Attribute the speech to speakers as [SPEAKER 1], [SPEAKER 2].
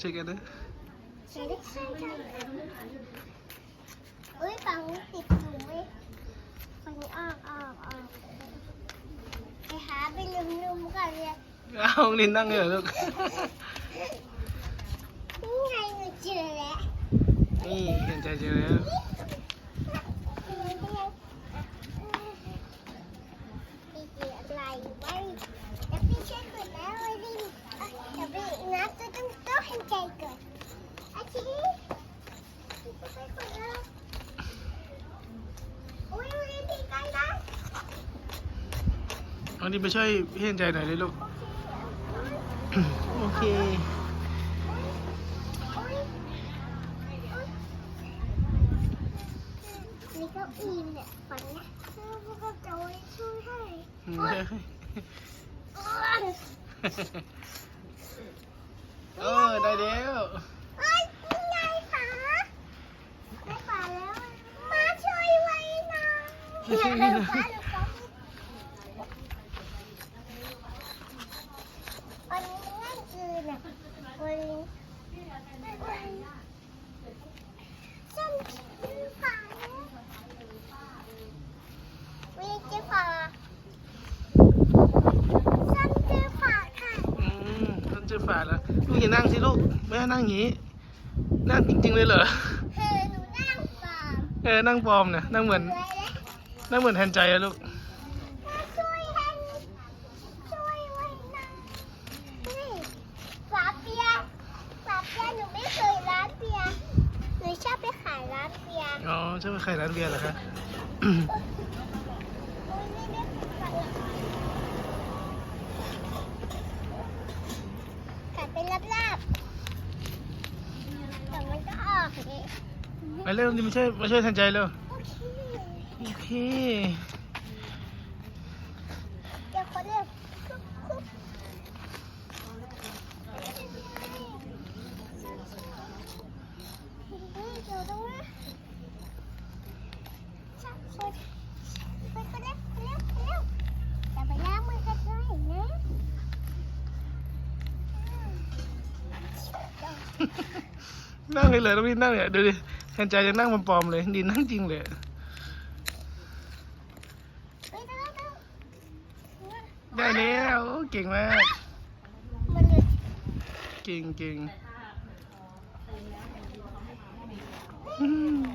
[SPEAKER 1] ช่วยกันนะ
[SPEAKER 2] ใช่ได้ใช่ใช่เอ้ยฟั องต้องให้ใจก่อนอาชีพี่จะไปกดแล้วอุ้ยอุ้ยพี่ใกล้ได้
[SPEAKER 1] เอาดินไปช่วยพี่เห็นใจหน่อยเลยลูก โอเค
[SPEAKER 2] นี่ก็อีนเนี่ยฝันนะเออพวกเขาจะไว้ช่วยให้
[SPEAKER 1] อืม
[SPEAKER 2] โอ๊ย
[SPEAKER 1] เออได้แล้ว
[SPEAKER 2] เฮ้ยนี่ไงป๋าได้ป๋าแล้ว มาช่วยไว้หนะ ป๋าลูกป๋าวันนี้นั่นคือน่ะวันนี้ฉันคือป๋าแล้ววันนี้เจ๊ป๋าฉันคือป๋าค่ะ
[SPEAKER 1] อืมต้นเจอฝาแล้วลูกอย่านั่งสิลูกไม่ให้นั่งอย่างนี้ นั่งจริงๆเลยเหรอ
[SPEAKER 2] เธอหนูนั่งป๋า
[SPEAKER 1] เออ นั่งปลอมเนี่ยนั่งเหมือน
[SPEAKER 2] ไว้แล้ว
[SPEAKER 1] นั่งเหมือนแทนใจอะลูก
[SPEAKER 2] ช่วยให้ช่วยไว้นะนี่ฝาเปียฝาเปียหนูไม่เคยร้านเปียหนูชอบไปขายร้านเปีย
[SPEAKER 1] อ๋อใช่ไหมใครร้านเบียร์เหรอคะ
[SPEAKER 2] โอ้ยไม่ได้ขายขายเป็นลาบๆแต่มันก็ออกเลย
[SPEAKER 1] ไปเร็วดิมาช่วยมาช่วยแทนใจเร็ว
[SPEAKER 2] โอเค
[SPEAKER 1] โอเค
[SPEAKER 2] เดี๋ยวคนเร็วคุกคุกเฮ้ยเดี๋ยวต้องนะชักชวนไปคนเร็วเร็วเร็วจะไปล้างมือกันเลยนะ
[SPEAKER 1] นั่งเลยเลยต้องรีบนั่งเนี่ยดูดิแทนใจยังนั่งปลอมๆเลยดินนั่งจริงเลย
[SPEAKER 2] ไปเร็วเร็ว
[SPEAKER 1] ได้แล้วโอ้เก่งมาก
[SPEAKER 2] มันหลุด
[SPEAKER 1] เก่งเก่งอืม